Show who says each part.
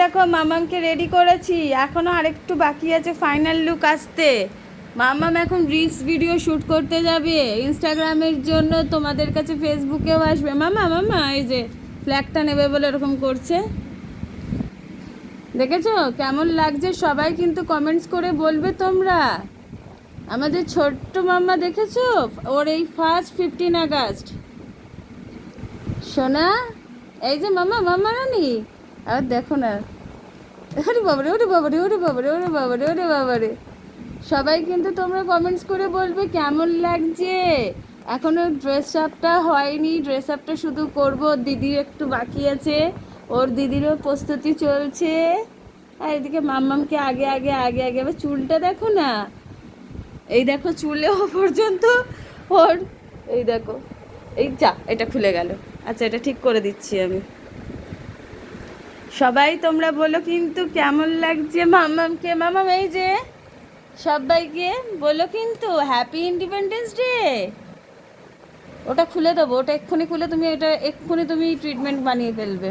Speaker 1: দেখো, মামামকে রেডি করেছি। এখনও আরেকটু বাকি আছে ফাইনাল লুক আসতে। মামাম এখন রিলস ভিডিও শ্যুট করতে যাবে। ইনস্টাগ্রামের জন্য তোমাদের কাছে ফেসবুকেও আসবে। মামা মামা, এই যে ফ্ল্যাগটা নেবে বলে এরকম করছে। দেখেছ? কেমন লাগছে? সবাই কিন্তু কমেন্টস করে বলবে তোমরা। আমাদের ছোট্ট মাম্মা দেখেছ? ওর এই ফার্স্ট ফিফটিন আগস্ট। সোনা, এই যে মামা মামা রানি। আর দেখো না। ওরে বাবারে ওরে বাবারে ওরে বাবারে ওরে বাবারে ওরে বাবারে। সবাই কিন্তু তোমরা কমেন্টস করে বলবে কেমন লাগছে? এখনও ড্রেস আপটা হয়নি। ড্রেস আপটা শুধু করব দিদির একটু বাকি আছে। ওর দিদিরও প্রস্তুতি চলছে। আর এদিকে মাম্মামকে আগে আগে আগে আগে, আবার চুলটা দেখো না। এই দেখো চুলেও পর্যন্ত ওর এই দেখো। এই যা, এটা খুলে গেল। আচ্ছা এটা ঠিক করে দিচ্ছি আমি। সবাই তোমরা বলো কিন্তু কেমন লাগছে? মামামকে, মামাম, এই যে সবাইকে বলো কিন্তু হ্যাপি ইন্ডিপেন্ডেন্স ডে ওটা খুলে দেবো, ওটা এক্ষুনি খুলে তুমি, এটা এক্ষুনি তুমি ট্রিটমেন্ট বানিয়ে ফেলবে।